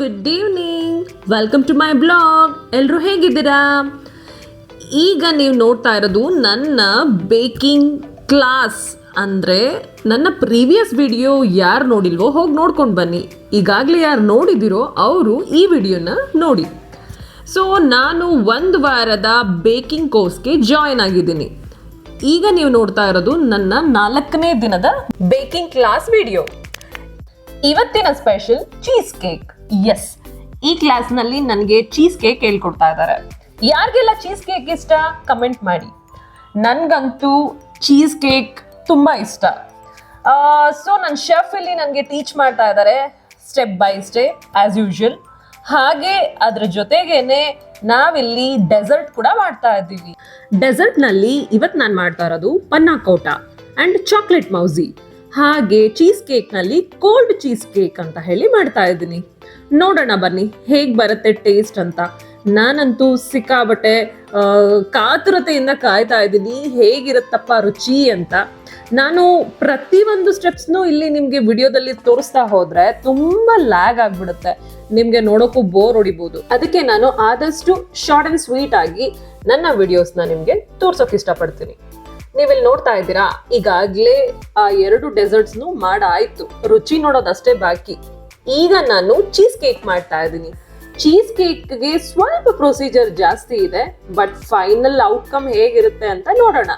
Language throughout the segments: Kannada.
Good evening welcome to my blog ಎಲ್ಲರೂ ಹೇಗಿದ್ದೀರಾ? ಈಗ ನೀವು ನೋಡ್ತಾ ಇರೋದು ನನ್ನ ಬೇಕಿಂಗ್ ಕ್ಲಾಸ್ ಅಂದರೆ ನನ್ನ ಪ್ರೀವಿಯಸ್ ವಿಡಿಯೋ ಯಾರು ನೋಡಿಲ್ವೋ ಹೋಗಿ ನೋಡ್ಕೊಂಡು ಬನ್ನಿ. ಈಗಾಗಲೇ ಯಾರು ನೋಡಿದಿರೋ ಅವರು ಈ ವಿಡಿಯೋನ ನೋಡಿ. ಸೊ ನಾನು ಒಂದು ವಾರದ ಬೇಕಿಂಗ್ ಕೋರ್ಸ್ಗೆ ಜಾಯ್ನ್ ಆಗಿದ್ದೀನಿ. ಈಗ ನೀವು ನೋಡ್ತಾ ಇರೋದು ನನ್ನ ನಾಲ್ಕನೇ ದಿನದ ಬೇಕಿಂಗ್ ಕ್ಲಾಸ್ ವಿಡಿಯೋ ಇವತ್ತಿನ ಸ್ಪೆಷಲ್ ಚೀಸ್ ಕೇಕ್ ಎಸ್ ಈ ಕ್ಲಾಸ್ನಲ್ಲಿ ನನಗೆ ಚೀಸ್ ಕೇಕ್ ಹೇಳ್ಕೊಡ್ತಾ ಇದ್ದಾರೆ ಯಾರಿಗೆಲ್ಲ ಚೀಸ್ ಕೇಕ್ ಇಷ್ಟ ಕಮೆಂಟ್ ಮಾಡಿ. ನನಗಂತೂ ಚೀಸ್ ಕೇಕ್ ತುಂಬ ಇಷ್ಟ. ಸೊ ನನ್ನ ಶೆಫ್ ಇಲ್ಲಿ ನನಗೆ ಟೀಚ್ ಮಾಡ್ತಾ ಇದ್ದಾರೆ step by step as usual ಹಾಗೆ ಅದ್ರ ಜೊತೆಗೇನೆ ನಾವಿಲ್ಲಿ ಡೆಸರ್ಟ್ ಕೂಡ ಮಾಡ್ತಾ ಇದ್ದೀವಿ. ಡೆಸರ್ಟ್ನಲ್ಲಿ ಇವತ್ತು ನಾನು ಮಾಡ್ತಾ ಇರೋದು ಪನ್ನಾಕೋಟ ಅಂಡ್ ಚಾಕ್ಲೇಟ್ ಮೌಸಿ ಹಾಗೆ ಚೀಸ್ ಕೇಕ್ನಲ್ಲಿ ಕೋಲ್ಡ್ ಚೀಸ್ ಕೇಕ್ ಅಂತ ಹೇಳಿ ಮಾಡ್ತಾ ಇದ್ದೀನಿ. ನೋಡೋಣ ಬನ್ನಿ, ಹೇಗೆ ಬರುತ್ತೆ ಟೇಸ್ಟ್ ಅಂತ. ನಾನಂತೂ ಸಿಕ್ಕಾಬಟ್ಟೆ ಕಾತುರತೆಯಿಂದ ಕಾಯ್ತಾ ಇದ್ದೀನಿ, ಹೇಗಿರುತ್ತಪ್ಪ ರುಚಿ ಅಂತ. ನಾನು ಪ್ರತಿಯೊಂದು ಸ್ಟೆಪ್ಸ್ನು ಇಲ್ಲಿ ನಿಮಗೆ ವಿಡಿಯೋದಲ್ಲಿ ತೋರಿಸ್ತಾ ಹೋದರೆ ತುಂಬ ಲ್ಯಾಗ್ ಆಗಿಬಿಡುತ್ತೆ. ನಿಮಗೆ ನೋಡೋಕ್ಕೂ ಬೋರ್ ಹೊಡಿಬೋದು. ಅದಕ್ಕೆ ನಾನು ಆದಷ್ಟು ಶಾರ್ಟ್ ಅಂಡ್ ಸ್ವೀಟ್ ಆಗಿ ನನ್ನ ವಿಡಿಯೋಸ್ನ ನಿಮಗೆ ತೋರ್ಸೋಕೆ ಇಷ್ಟಪಡ್ತೀನಿ. ನೀವಿಲ್ಲಿ ನೋಡ್ತಾ ಇದ್ದೀರಾ, ಈಗಾಗ್ಲೇ ಆ ಎರಡು ಡೆಸರ್ಟ್ಸ್ನು ಮಾಡಾಯಿತು. ರುಚಿ ನೋಡೋದಷ್ಟೇ ಬಾಕಿ. ಈಗ ನಾನು ಚೀಸ್ ಕೇಕ್ ಮಾಡ್ತಾ ಇದ್ದೀನಿ. ಚೀಸ್ ಕೇಕ್ಗೆ ಸ್ವಲ್ಪ ಪ್ರೊಸೀಜರ್ ಜಾಸ್ತಿ ಇದೆ ಬಟ್ ಫೈನಲ್ ಔಟ್ಕಮ್ ಹೇಗಿರುತ್ತೆ ಅಂತ ನೋಡೋಣ.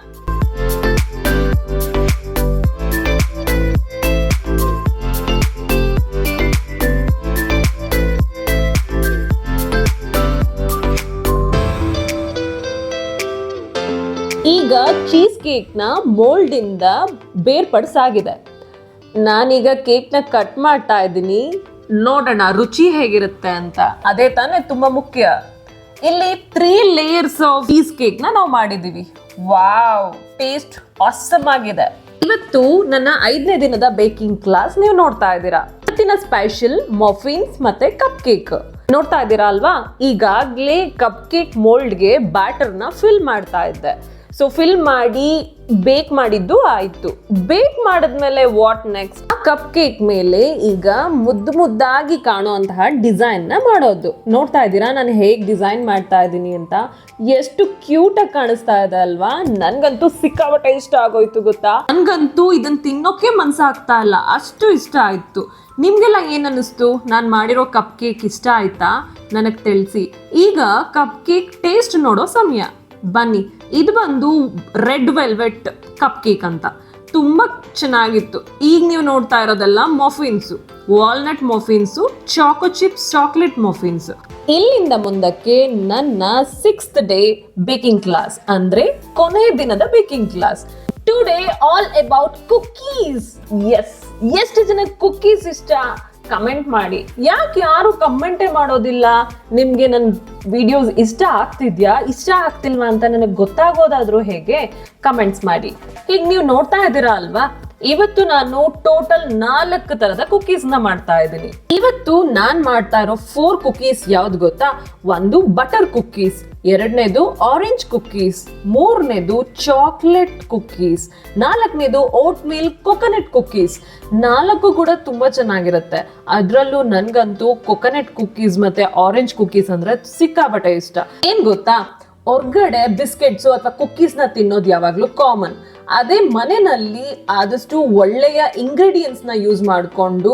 ಈಗ ಚೀಸ್ ಕೇಕ್ನ ಮೋಲ್ಡಿಂದ ಬೇರ್ಪಡಿಸಾಗಿದೆ. ನಾನೀಗ ಕೇಕ್ನ ಕಟ್ ಮಾಡ್ತಾ ಇದ್ದೀನಿ. ನೋಡೋಣ, ರುಚಿ ಹೇಗಿರುತ್ತೆ ಅಂತ. ಅದೇ ತಾನೇ ತುಂಬಾ ಮುಖ್ಯ. ಇಲ್ಲಿ ತ್ರೀ ಲೇಯರ್ಸ್ ಆಫ್ ಚೀಸ್ ಕೇಕ್ನ ನಾವು ಮಾಡಿದ್ದೀವಿ. ವಾವ್ ಟೇಸ್ಟ್ ಆಸಮ್ ಆಗಿದೆ. ಇವತ್ತು ನನ್ನ ಐದನೇ ದಿನದ ಬೇಕಿಂಗ್ ಕ್ಲಾಸ್ ನೀವು ನೋಡ್ತಾ ಇದ್ದೀರಾ. ಇವತ್ತಿನ ಸ್ಪೆಷಲ್ ಮಫಿನ್ಸ್ ಮತ್ತೆ ಕಪ್ ಕೇಕ್ ನೋಡ್ತಾ ಇದ್ದೀರಾ ಅಲ್ವಾ? ಈಗಾಗ್ಲೇ ಕಪ್ ಕೇಕ್ ಮೋಲ್ಡ್ಗೆ ಬ್ಯಾಟರ್ನ ಫಿಲ್ ಮಾಡ್ತಾ ಇದ್ದೆ. ಸೊ ಫಿಲ್ ಮಾಡಿ ಬೇಕ್ ಮಾಡಿದ್ದು ಆಯ್ತು. ಬೇಕ್ ಮಾಡಿದ್ಮೇಲೆ ವಾಟ್ ನೆಕ್ಸ್ಟ್ ಆ ಕಪ್ ಕೇಕ್ ಮೇಲೆ ಈಗ ಮುದ್ದು ಮುದ್ದಾಗಿ ಕಾಣುವಂತಹ ಡಿಸೈನ್ನ ಮಾಡೋದು. ನೋಡ್ತಾ ಇದ್ದೀರಾ? ನಾನು ಹೇಗೆ ಡಿಸೈನ್ ಮಾಡ್ತಾ ಇದ್ದೀನಿ ಅಂತ. ಎಷ್ಟು ಕ್ಯೂಟಾಗಿ ಕಾಣಿಸ್ತಾ ಇದೆ ಅಲ್ವಾ? ನನಗಂತೂ ಸಿಕ್ಕಾಪಟ್ಟೆ ಇಷ್ಟ ಆಗೋಯ್ತು ಗೊತ್ತಾ? ನನಗಂತೂ ಇದನ್ನ ತಿನ್ನೋಕೆ ಮನ್ಸಾಗ್ತಾ ಇಲ್ಲ. ಅಷ್ಟು ಇಷ್ಟ ಆಯ್ತು. ನಿಮಗೆಲ್ಲ ಏನ್ ಅನ್ನಿಸ್ತು ನಾನು ಮಾಡಿರೋ ಕಪ್ ಕೇಕ್ ಇಷ್ಟ ಆಯ್ತಾ? ನನಗೆ ತಿಳಿಸಿ. ಈಗ ಕಪ್ ಕೇಕ್ ಟೇಸ್ಟ್ ನೋಡೋ ಸಮಯ. ಬನ್ನಿ. ಇದು ಬಂದು ರೆಡ್ ವೆಲ್ವೆಟ್ ಕಪ್ ಕೇಕ್ ಅಂತ. ತುಂಬ ಚೆನ್ನಾಗಿತ್ತು. ಈಗ ನೀವು ನೋಡ್ತಾ ಇರೋದೆಲ್ಲ muffins. Walnut muffins, choco chips, chocolate muffins. ಇಲ್ಲಿಂದ ಮುಂದಕ್ಕೆ ನನ್ನ ಸಿಕ್ಸ್ತ್ ಡೇ ಬೇಕಿಂಗ್ ಕ್ಲಾಸ್, ಅಂದ್ರೆ ಕೊನೆಯ ದಿನದ baking class. Today all about cookies yes ಎಷ್ಟು ಜನ ಕುಕೀಸ್ ಇಷ್ಟ? ಕಮೆಂಟ್ ಮಾಡಿ. ಯಾಕೆ ಯಾರು ಕಮೆಂಟೇ ಮಾಡೋದಿಲ್ಲ? ನಿಮ್ಗೆ ನನ್ನ ವಿಡಿಯೋಸ್ ಇಷ್ಟ ಆಗ್ತಿದ್ಯಾ? ಇಷ್ಟ ಆಗ್ತಿಲ್ವಾ ಅಂತ ನನಗೆ ಗೊತ್ತಾಗೋದಾದ್ರೂ ಹೇಗೆ? ಕಮೆಂಟ್ಸ್ ಮಾಡಿ. ಈಗ ನೀವು ನೋಡ್ತಾ ಇದ್ದೀರಾ ಅಲ್ವಾ? ಇವತ್ತು ನಾನು ಟೋಟಲ್ ನಾಲ್ಕು ತರದ ಕುಕೀಸ್ನ ಮಾಡ್ತಾ ಇದ್ದೀನಿ. ಇವತ್ತು ನಾನ್ ಮಾಡ್ತಾ ಇರೋ ಫೋರ್ ಕುಕೀಸ್ ಯಾವ್ದು ಗೊತ್ತಾ? ಒಂದು ಬಟರ್ ಕುಕ್ಕೀಸ್ ಎರಡನೇದು ಆರೆಂಜ್ ಕುಕ್ಕೀಸ್ ಮೂರನೇದು ಚಾಕ್ಲೇಟ್ ಕುಕೀಸ್ ನಾಲ್ಕನೇದು ಓಟ್ ಮೀಲ್ ಕೊಕೊನೆಟ್ ಕುಕೀಸ್ ನಾಲ್ಕು ಕೂಡ ತುಂಬಾ ಚೆನ್ನಾಗಿರುತ್ತೆ. ಅದರಲ್ಲೂ ನನಗಂತೂ ಕೊಕೊನೆಟ್ ಕುಕೀಸ್ ಮತ್ತೆ ಆರೆಂಜ್ ಕುಕೀಸ್ ಅಂದ್ರೆ ಸಿಕ್ಕಾಪಟ್ಟೆ ಇಷ್ಟ. ಏನ್ ಗೊತ್ತಾ? ಹೊರ್ಗಡೆ ಬಿಸ್ಕೆಟ್ಸು ಅಥವಾ ಕುಕ್ಕೀಸ್ನ ತಿನ್ನೋದು ಯಾವಾಗಲೂ ಕಾಮನ್ ಅದೇ ಮನೆಯಲ್ಲಿ ಆದಷ್ಟು ಒಳ್ಳೆಯ ಇಂಗ್ರೀಡಿಯೆಂಟ್ಸ್ನ ಯೂಸ್ ಮಾಡಿಕೊಂಡು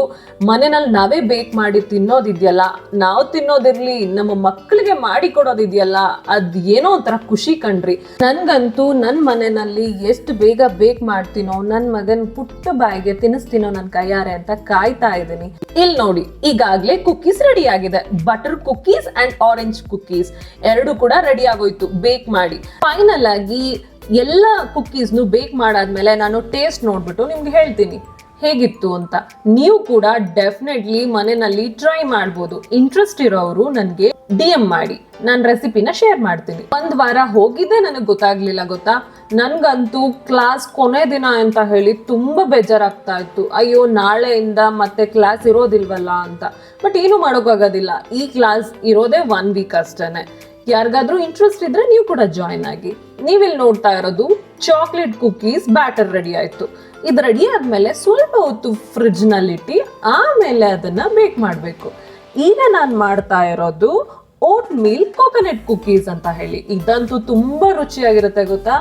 ಮನೆಯಲ್ಲಿ ನಾವೇ ಬೇಕ್ ಮಾಡಿ ತಿನ್ನೋದಿದೆಯಲ್ಲ, ನಾವು ತಿನ್ನೋದಿರ್ಲಿ, ನಮ್ಮ ಮಕ್ಕಳಿಗೆ ಮಾಡಿ ಕೊಡೋದಿದೆಯಲ್ಲ, ಅದ್ ಏನೋ ಒಂಥರ ಖುಷಿ ಕಣ್ರಿ. ನನ್ಗಂತೂ ನನ್ನ ಮನೆಯಲ್ಲಿ ಎಷ್ಟು ಬೇಗ ಬೇಕ್ ಮಾಡ್ತೀನೋ ನನ್ನ ಮಗನ್ ಪುಟ್ಟ ಬಾಯಿಗೆ ತಿನ್ನಿಸ್ತೀನೋ ನನ್ನ ಕೈಯಾರೆ ಅಂತ ಕಾಯ್ತಾ ಇದ್ದೀನಿ. ಇಲ್ಲಿ ನೋಡಿ, ಈಗಾಗ್ಲೇ ಕುಕ್ಕೀಸ್ ರೆಡಿ ಆಗಿದೆ. Butter cookies and orange cookies ಎರಡು ಕೂಡ ರೆಡಿ ಆಗೋಯ್ತು ಬೇಕ್ ಮಾಡಿ. ಫೈನಲ್ ಆಗಿ ಎಲ್ಲ ಕುಕ್ಕೀಸ್ನು ಬೇಕ್ ಮಾಡಾದ್ಮೇಲೆ ನಾನು ಟೇಸ್ಟ್ ನೋಡ್ಬಿಟ್ಟು ನಿಮ್ಗೆ ಹೇಳ್ತೀನಿ. ಹೇಗಿತ್ತು ಅಂತ. ನೀವು ಕೂಡ ಡೆಫಿನೆಟ್ಲಿ ಮನೆಯಲ್ಲಿ ಟ್ರೈ ಮಾಡ್ಬೋದು. ಇಂಟ್ರೆಸ್ಟ್ ಇರೋರು ನನಗೆ ಡಿ ಎಂ ಮಾಡಿ. ನಾನು ರೆಸಿಪಿನ ಶೇರ್ ಮಾಡ್ತೀನಿ. ಒಂದ್ ವಾರ ಹೋಗಿದ್ದೆ ನನಗೆ ಗೊತ್ತಾಗ್ಲಿಲ್ಲ ಗೊತ್ತಾ? ನನ್ಗಂತೂ ಕ್ಲಾಸ್ ಕೊನೆ ದಿನ ಅಂತ ಹೇಳಿ ತುಂಬಾ ಬೇಜಾರಾಗ್ತಾ ಇತ್ತು. ಅಯ್ಯೋ, ನಾಳೆಯಿಂದ ಮತ್ತೆ ಕ್ಲಾಸ್ ಇರೋದಿಲ್ವಲ್ಲ ಅಂತ. ಬಟ್ ಏನು ಮಾಡೋಕ್ಕಾಗೋದಿಲ್ಲ. ಈ ಕ್ಲಾಸ್ ಇರೋದೇ ಒನ್ ವೀಕ್ ಅಷ್ಟೇನೆ. ಯಾರಿಗಾದ್ರೂ ಇಂಟ್ರೆಸ್ಟ್ ಇದ್ರೆ ನೀವು ಕೂಡ ಜಾಯಿನ್ ಆಗಿ. ನೀವಿಲ್ಲಿ ನೋಡ್ತಾ ಇರೋದು ಚಾಕ್ಲೇಟ್ ಕುಕೀಸ್ ಬ್ಯಾಟರ್ ರೆಡಿ ಆಯ್ತು. ಇದು ರೆಡಿ ಆದ್ಮೇಲೆ ಸ್ವಲ್ಪ ಹೊತ್ತು ಫ್ರಿಡ್ಜ್ನಲ್ಲಿಟ್ಟು ಆಮೇಲೆ ಅದನ್ನ ಬೇಕ್ ಮಾಡಬೇಕು. ಈಗ ನಾನು ಮಾಡ್ತಾ ಇರೋದು ಓಟ್ ಮೀಲ್ ಕೋಕೋನಟ್ ಕುಕೀಸ್ ಅಂತ ಹೇಳಿ. ಇದಂತೂ ತುಂಬಾ ರುಚಿಯಾಗಿರುತ್ತೆ ಗೊತ್ತಾ?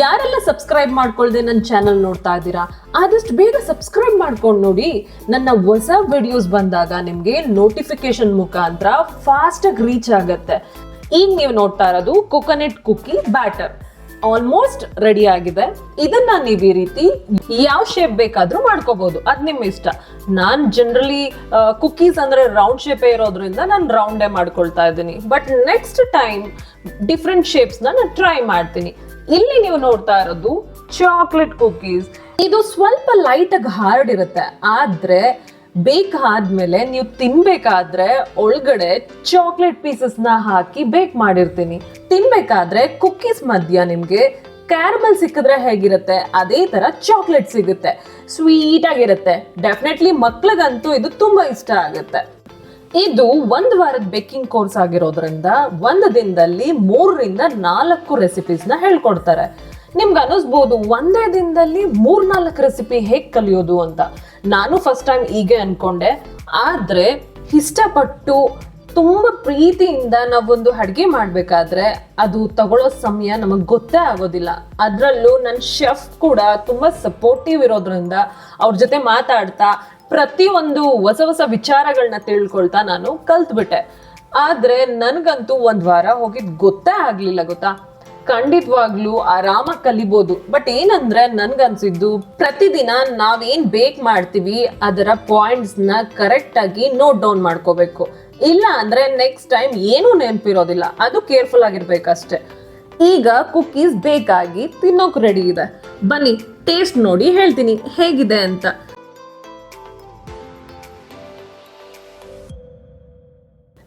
ಯಾರೆಲ್ಲ ಸಬ್ಸ್ಕ್ರೈಬ್ ಮಾಡ್ಕೊಳ್ದೆ ನನ್ನ ಚಾನಲ್ ನೋಡ್ತಾ ಇದ್ದೀರಾ, ಆದಷ್ಟು ಬೇಗ ಸಬ್ಸ್ಕ್ರೈಬ್ ಮಾಡ್ಕೊಂಡು ನೋಡಿ. ನನ್ನ ಹೊಸ ವಿಡಿಯೋಸ್ ಬಂದಾಗ ನಿಮಗೆ ನೋಟಿಫಿಕೇಶನ್ ಮುಖಾಂತರ ಫಾಸ್ಟಾಗಿ ರೀಚ್ ಆಗತ್ತೆ. ಈಗ ನೀವು ನೋಡ್ತಾ ಇರೋದು coconut cookie batter almost ready ಆಗಿದೆ. ಇದನ್ನ ನೀವು ಈ ರೀತಿ ಯಾವ ಶೇಪ್ ಬೇಕಾದ್ರೂ ಮಾಡ್ಕೋಬಹುದು ಅದ್ ನಿಮ್ಮ ಇಷ್ಟ. ನಾನ್ ಜನರಲಿ ಕುಕೀಸ್ ಅಂದ್ರೆ ರೌಂಡ್ ಶೇಪೇ ಇರೋದ್ರಿಂದ ನಾನು ರೌಂಡೇ ಮಾಡ್ಕೊಳ್ತಾ ಇದ್ದೀನಿ. But next time different shapes ನಾನು ಟ್ರೈ ಮಾಡ್ತೀನಿ. ಇಲ್ಲಿ ನೀವು ನೋಡ್ತಾ ಇರೋದು ಚಾಕ್ಲೇಟ್ ಕುಕೀಸ್ ಇದು ಸ್ವಲ್ಪ ಲೈಟ್ ಆಗಿ ಹಾರ್ಡ್ ಇರುತ್ತೆ. ಆದ್ರೆ ಬೇಕ್ ಆದ್ಮೇಲೆ ನೀವು ತಿನ್ಬೇಕಾದ್ರೆ ಒಳಗಡೆ ಚಾಕ್ಲೇಟ್ ಪೀಸಸ್ನ ಹಾಕಿ ಬೇಕ್ ಮಾಡಿರ್ತೀನಿ. ತಿನ್ಬೇಕಾದ್ರೆ ಕುಕ್ಕೀಸ್ ಮಧ್ಯ ನಿಮ್ಗೆ ಕ್ಯಾರಮಲ್ ಸಿಕ್ಕಿದ್ರೆ ಹೇಗಿರುತ್ತೆ? ಅದೇ ತರ ಚಾಕ್ಲೇಟ್ ಸಿಗುತ್ತೆ. ಸ್ವೀಟ್ ಆಗಿರುತ್ತೆ. ಡೆಫಿನೆಟ್ಲಿ ಮಕ್ಳಿಗಂತೂ ಇದು ತುಂಬಾ ಇಷ್ಟ ಆಗುತ್ತೆ. ಇದು ಒಂದ್ ವಾರದ ಬೇಕಿಂಗ್ ಕೋರ್ಸ್ ಆಗಿರೋದ್ರಿಂದ ಒಂದು ದಿನದಲ್ಲಿ ಮೂರರಿಂದ ನಾಲ್ಕು ರೆಸಿಪೀಸ್ನ ಹೇಳ್ಕೊಡ್ತಾರೆ. ನಿಮ್ಗೆ ಅನಿಸ್ಬೋದು ಒಂದೇ ದಿನದಲ್ಲಿ ಮೂರ್ ನಾಲ್ಕು ರೆಸಿಪಿ ಹೇಗ್ ಕಲಿಯೋದು ಅಂತ. ನಾನು ಫಸ್ಟ್ ಟೈಮ್ ಹೀಗೆ ಅನ್ಕೊಂಡೆ. ಆದ್ರೆ ಇಷ್ಟಪಟ್ಟು ತುಂಬಾ ಪ್ರೀತಿಯಿಂದ ನಾವೊಂದು ಅಡ್ಗೆ ಮಾಡ್ಬೇಕಾದ್ರೆ ಅದು ತಗೊಳ್ಳೋ ಸಮಯ ನಮಗೆ ಗೊತ್ತೇ ಆಗೋದಿಲ್ಲ. ಅದ್ರಲ್ಲೂ ನನ್ನ ಶೆಫ್ ಕೂಡ ತುಂಬಾ ಸಪೋರ್ಟಿವ್ ಇರೋದ್ರಿಂದ ಅವ್ರ ಜೊತೆ ಮಾತಾಡ್ತಾ ಪ್ರತಿಯೊಂದು ಹೊಸ ಹೊಸ ವಿಚಾರಗಳನ್ನ ತಿಳ್ಕೊಳ್ತಾ ನಾನು ಕಲ್ತ್ಬಿಟ್ಟೆ. ಆದ್ರೆ ನನಗಂತೂ ಒಂದ್ ವಾರ ಹೋಗಿದ್ ಗೊತ್ತೇ ಆಗ್ಲಿಲ್ಲ, ಗೊತ್ತಾ? ಖಂಡಿತವಾಗ್ಲೂ ಆರಾಮಾಗಿ ಕಲಿಬೋದು. ಬಟ್ ಏನಂದ್ರೆ ನನ್ಗನ್ಸಿದ್ದು ಪ್ರತಿದಿನ ನಾವೇನ್ ಬೇಕ್ ಮಾಡ್ತೀವಿ, ಅದರ ಪಾಯಿಂಟ್ಸ್ನ ಕರೆಕ್ಟ್ ಆಗಿ ನೋಟ್ ಡೌನ್ ಮಾಡ್ಕೋಬೇಕು. ಇಲ್ಲ ಅಂದ್ರೆ ನೆಕ್ಸ್ಟ್ ಟೈಮ್ ಏನೂ ನೆನಪಿರೋದಿಲ್ಲ, ಅದು ಕೇರ್ಫುಲ್ ಆಗಿರ್ಬೇಕಷ್ಟೆ. ಈಗ ಕುಕ್ಕೀಸ್ ಬೇಕಾಗಿ ತಿನ್ನೋಕ್ ರೆಡಿ ಇದೆ. ಬನ್ನಿ ಟೇಸ್ಟ್ ನೋಡಿ ಹೇಳ್ತೀನಿ, ಹೇಗಿದೆ ಅಂತ.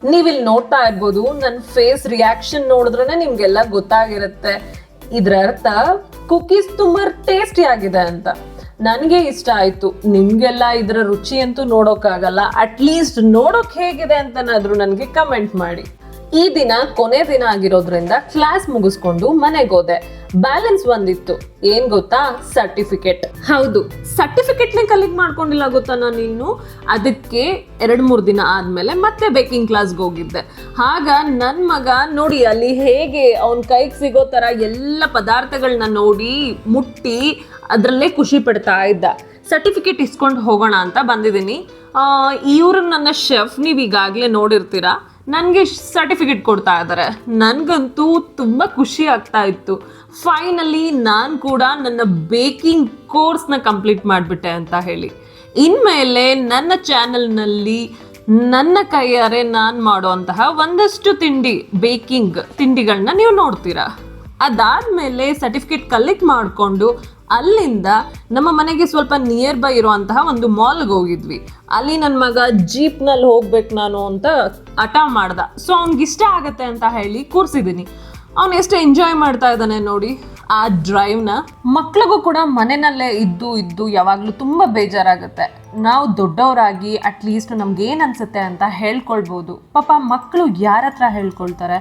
ನೀವಿಲ್ಲಿ ನೋಡ್ತಾ ಇರ್ಬೋದು ನನ್ನ ಫೇಸ್ ರಿಯಾಕ್ಷನ್ ನೋಡಿದ್ರೆ ನಿಮ್ಗೆಲ್ಲ ಗೊತ್ತಾಗಿರುತ್ತೆ. ಇದ್ರ ಅರ್ಥ ಕುಕೀಸ್ ತುಂಬಾ ಟೇಸ್ಟಿ ಆಗಿದೆ ಅಂತ. ನನಗೆ ಇಷ್ಟ ಆಯ್ತು. ನಿಮ್ಗೆಲ್ಲ ಇದರ ರುಚಿ ಅಂತೂ ನೋಡೋಕ್ಕಾಗಲ್ಲ. ಅಟ್ಲೀಸ್ಟ್ ನೋಡೋಕ್ ಹೇಗಿದೆ ಅಂತನಾದ್ರೂ ನನಗೆ ಕಮೆಂಟ್ ಮಾಡಿ. ಈ ದಿನ ಕೊನೆ ದಿನ ಆಗಿರೋದ್ರಿಂದ ಕ್ಲಾಸ್ ಮುಗಿಸ್ಕೊಂಡು ಮನೆಗೆ ಹೋದೆ. ಬ್ಯಾಲೆನ್ಸ್ ಬಂದಿತ್ತು ಏನ್ ಗೊತ್ತಾ? ಸರ್ಟಿಫಿಕೇಟ್ ಹೌದು. ಸರ್ಟಿಫಿಕೇಟ್ ನೇ ಕಲೆಕ್ಟ್ ಮಾಡ್ಕೊಂಡಿಲ್ಲ ಗೊತ್ತಾ ನಾನು ಇನ್ನು? ಅದಕ್ಕೆ ಎರಡ್ ಮೂರ್ ದಿನ ಆದ್ಮೇಲೆ ಮತ್ತೆ ಬೇಕಿಂಗ್ ಕ್ಲಾಸ್ಗೆ ಹೋಗಿದ್ದೆ. ಆಗ ನನ್ ಮಗ ನೋಡಿ ಅಲ್ಲಿ ಹೇಗೆ ಅವನ್ ಕೈಗೆ ಸಿಗೋ ತರ ಎಲ್ಲ ಪದಾರ್ಥಗಳನ್ನ ನೋಡಿ ಮುಟ್ಟಿ ಅದರಲ್ಲೇ ಖುಷಿ ಪಡ್ತಾ ಇದ್ದ. ಸರ್ಟಿಫಿಕೇಟ್ ಇಸ್ಕೊಂಡು ಹೋಗೋಣ ಅಂತ ಬಂದಿದ್ದೀನಿ. ಇವರು ನನ್ನ ಶೆಫ್ ನೀವು ಈಗಾಗಲೇ ನೋಡಿರ್ತೀರಾ? ನನಗೆ ಸರ್ಟಿಫಿಕೇಟ್ ಕೊಡ್ತಾ ಇದ್ದಾರೆ ನನಗಂತೂ ತುಂಬ ಖುಷಿ ಆಗ್ತಾ ಇತ್ತು. ಫೈನಲಿ ನಾನು ಕೂಡ ನನ್ನ ಬೇಕಿಂಗ್ ಕೋರ್ಸ್ನ ಕಂಪ್ಲೀಟ್ ಮಾಡಿಬಿಟ್ಟೆ ಅಂತ ಹೇಳಿ. ಇನ್ಮೇಲೆ ನನ್ನ ಚಾನಲ್ನಲ್ಲಿ ನನ್ನ ಕೈಯಾರೆ ನಾನು ಮಾಡುವಂತಹ ಒಂದಷ್ಟು ತಿಂಡಿ ಬೇಕಿಂಗ್ ತಿಂಡಿಗಳನ್ನ ನೀವು ನೋಡ್ತೀರಾ. ಅದಾದ್ಮೇಲೆ ಸರ್ಟಿಫಿಕೇಟ್ ಕಲೆಕ್ಟ್ ಮಾಡಿಕೊಂಡು ಅಲ್ಲಿಂದ ನಮ್ಮ ಮನೆಗೆ ಸ್ವಲ್ಪ ನಿಯರ್ ಬೈ ಇರುವಂತಹ ಒಂದು ಮಾಲ್ಗೆ ಹೋಗಿದ್ವಿ. ಅಲ್ಲಿ ನನ್ನ ಮಗ ಜೀಪ್ನಲ್ಲಿ ಹೋಗ್ಬೇಕು ನಾನು ಅಂತ ಹಠ ಮಾಡ್ದ. ಸೊ ಅವ್ನಿಗೆ ಇಷ್ಟ ಆಗತ್ತೆ ಅಂತ ಹೇಳಿ ಕೂರ್ಸಿದ್ದೀನಿ ಅವನು ಎಷ್ಟು ಎಂಜಾಯ್ ಮಾಡ್ತಾ ಇದ್ದಾನೆ ನೋಡಿ. ಆ ಡ್ರೈವ್ನ ಮಕ್ಳಿಗೂ ಕೂಡ ಮನೆಯಲ್ಲೇ ಇದ್ದು ಇದ್ದು ಯಾವಾಗಲೂ ತುಂಬ ಬೇಜಾರಾಗುತ್ತೆ. ನಾವು ದೊಡ್ಡವರಾಗಿ ಅಟ್ಲೀಸ್ಟ್ ನಮ್ಗೆ ಏನು ಅನ್ಸುತ್ತೆ ಅಂತ ಹೇಳ್ಕೊಳ್ಬೋದು. ಪಾಪ ಮಕ್ಕಳು ಯಾರ ಹತ್ರ ಹೇಳ್ಕೊಳ್ತಾರೆ?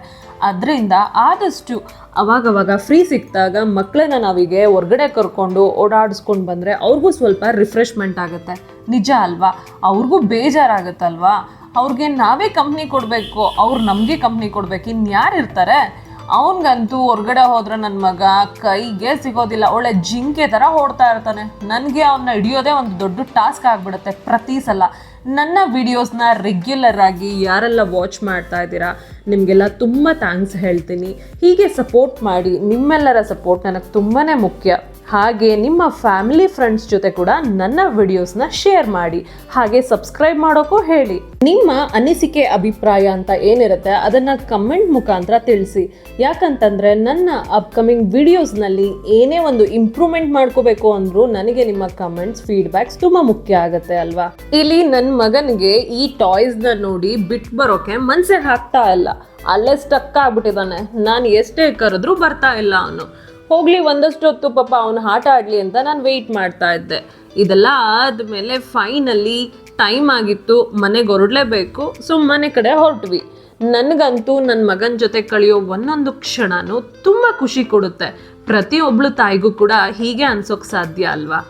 ಅದರಿಂದ ಆದಷ್ಟು ಅವಾಗವಾಗ ಫ್ರೀ ಸಿಕ್ಕಿದಾಗ ಮಕ್ಕಳನ್ನ ನಾವಿಗೆ ಹೊರ್ಗಡೆ ಕರ್ಕೊಂಡು ಓಡಾಡಿಸ್ಕೊಂಡು ಬಂದರೆ ಅವ್ರಿಗೂ ಸ್ವಲ್ಪ ರಿಫ್ರೆಶ್ಮೆಂಟ್ ಆಗುತ್ತೆ. ನಿಜ ಅಲ್ವಾ? ಅವ್ರಿಗೂ ಬೇಜಾರಾಗುತ್ತಲ್ವಾ? ಅವ್ರಿಗೆ ನಾವೇ ಕಂಪ್ನಿ ಕೊಡಬೇಕು, ಅವ್ರು ನಮಗೆ ಕಂಪ್ನಿ ಕೊಡ್ಬೇಕು, ಇನ್ಯಾರು ಇರ್ತಾರೆ? ಅವನಿಗಂತೂ ಹೊರ್ಗಡೆ ಹೋದ್ರೆ ನನ್ನ ಮಗ ಕೈಗೆ ಸಿಗೋದಿಲ್ಲ. ಒಳ್ಳೆ ಜಿಂಕೆ ಥರ ಓಡ್ತಾ ಇರ್ತಾನೆ. ನನಗೆ ಅವನ್ನ ಹಿಡಿಯೋದೇ ಒಂದು ದೊಡ್ಡ ಟಾಸ್ಕ್ ಆಗಿಬಿಡುತ್ತೆ ಪ್ರತಿ ಸಲ. ನನ್ನ ವಿಡಿಯೋಸ್ನ ರೆಗ್ಯುಲರ್ ಆಗಿ ಯಾರೆಲ್ಲ ವಾಚ್ ಮಾಡ್ತಾ ಇದ್ದೀರಾ, ನಿಮಗೆಲ್ಲ ತುಂಬ ಥ್ಯಾಂಕ್ಸ್ ಹೇಳ್ತೀನಿ. ಹೀಗೆ ಸಪೋರ್ಟ್ ಮಾಡಿ ನಿಮ್ಮೆಲ್ಲರ ಸಪೋರ್ಟ್ ನನಗೆ ತುಂಬಾ ಮುಖ್ಯ. ಹಾಗೆ ನಿಮ್ಮ ಫ್ಯಾಮಿಲಿ ಫ್ರೆಂಡ್ಸ್ ಜೊತೆ ಕೂಡ ನನ್ನ ವಿಡಿಯೋಸ್ನ ಶೇರ್ ಮಾಡಿ. ಹಾಗೆ ಸಬ್ಸ್ಕ್ರೈಬ್ ಮಾಡೋಕ್ಕೂ ಹೇಳಿ. ನಿಮ್ಮ ಅನಿಸಿಕೆ, ಅಭಿಪ್ರಾಯ ಅಂತ ಏನಿರುತ್ತೆ ಅದನ್ನು ಕಮೆಂಟ್ ಮುಖಾಂತರ ತಿಳಿಸಿ. ಯಾಕಂತಂದರೆ ನನ್ನ ಅಪ್ಕಮಿಂಗ್ ವಿಡಿಯೋಸ್ನಲ್ಲಿ ಏನೇ ಒಂದು ಇಂಪ್ರೂವ್ಮೆಂಟ್ ಮಾಡ್ಕೋಬೇಕು ಅಂದರೂ ನನಗೆ ನಿಮ್ಮ ಕಮೆಂಟ್ಸ್ ಫೀಡ್ಬ್ಯಾಕ್ಸ್ ತುಂಬ ಮುಖ್ಯ ಆಗುತ್ತೆ ಅಲ್ವಾ? ಇಲ್ಲಿ ನನ್ನ ಮಗನಿಗೆ ಈ ಟಾಯ್ಸ್ನ ನೋಡಿ ಬಿಟ್ಟು ಬರೋಕೆ ಮನ್ಸೆ ಹಾಕ್ತಾ ಇಲ್ಲ. ಅಲ್ಲೇ ಸ್ಟಕ್ ಆಗ್ಬಿಟ್ಟಿದ್ದಾನೆ ನಾನು ಎಷ್ಟೇ ಕರೆದ್ರೂ ಬರ್ತಾ ಇಲ್ಲ ಅವನು. ಹೋಗ್ಲಿ, ಒಂದಷ್ಟು ಹೊತ್ತು ಪಾಪ ಅವನು ಆಟ ಆಡ್ಲಿ ಅಂತ ನಾನು ವೆಯ್ಟ್ ಮಾಡ್ತಾ ಇದ್ದೆ. ಇದೆಲ್ಲ ಆದಮೇಲೆ ಫೈನಲಿ ಟೈಮ್ ಆಗಿತ್ತು, ಮನೆಗೆ ಹೊರಡ್ಲೇಬೇಕು ಸೊ ಮನೆ ಕಡೆ ಹೊರಟ್ವಿ. ನನಗಂತೂ ನನ್ನ ಮಗನ ಜೊತೆ ಕಳೆಯೋ ಒಂದೊಂದು ಕ್ಷಣನೂ ತುಂಬ ಖುಷಿ ಕೊಡುತ್ತೆ. ಪ್ರತಿಯೊಬ್ಳು ತಾಯಿಗೂ ಕೂಡ ಹೀಗೆ ಅನ್ಸೋಕ್ ಸಾಧ್ಯ ಅಲ್ವಾ?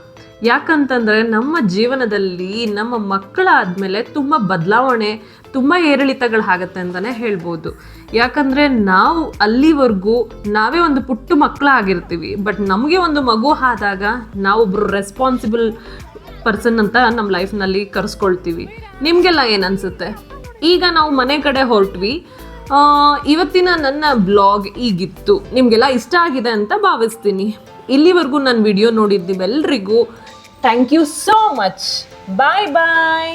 ಯಾಕಂತಂದರೆ ನಮ್ಮ ಜೀವನದಲ್ಲಿ ನಮ್ಮ ಮಕ್ಕಳಾದಮೇಲೆ ತುಂಬ ಬದಲಾವಣೆ, ತುಂಬ ಏರಿಳಿತಗಳು ಆಗತ್ತೆ ಅಂತಲೇ ಹೇಳ್ಬೋದು. ಯಾಕಂದರೆ ನಾವು ಅಲ್ಲಿವರೆಗೂ ನಾವೇ ಒಂದು ಪುಟ್ಟ ಮಕ್ಕಳಾಗಿರ್ತೀವಿ. ಬಟ್ ನಮಗೆ ಒಂದು ಮಗು ಆದಾಗ ನಾವೊಬ್ಬರು ರೆಸ್ಪಾನ್ಸಿಬಲ್ ಪರ್ಸನ್ ಅಂತ ನಮ್ಮ ಲೈಫ್ನಲ್ಲಿ ಕರೆಸ್ಕೊಳ್ತೀವಿ. ನಿಮಗೆಲ್ಲ ಏನನ್ಸುತ್ತೆ ಈಗ ನಾವು ಮನೆ ಕಡೆ ಹೊರಟ್ವಿ. ಇವತ್ತಿನ ನನ್ನ ಬ್ಲಾಗ್ ಈಗಿತ್ತು. ನಿಮಗೆಲ್ಲ ಇಷ್ಟ ಆಗಿದೆ ಅಂತ ಭಾವಿಸ್ತೀನಿ. ಇಲ್ಲಿವರೆಗೂ ನನ್ನ video ನೋಡಿದ್ದೀವೆಲ್ಲರಿಗೂ thank you so much bye bye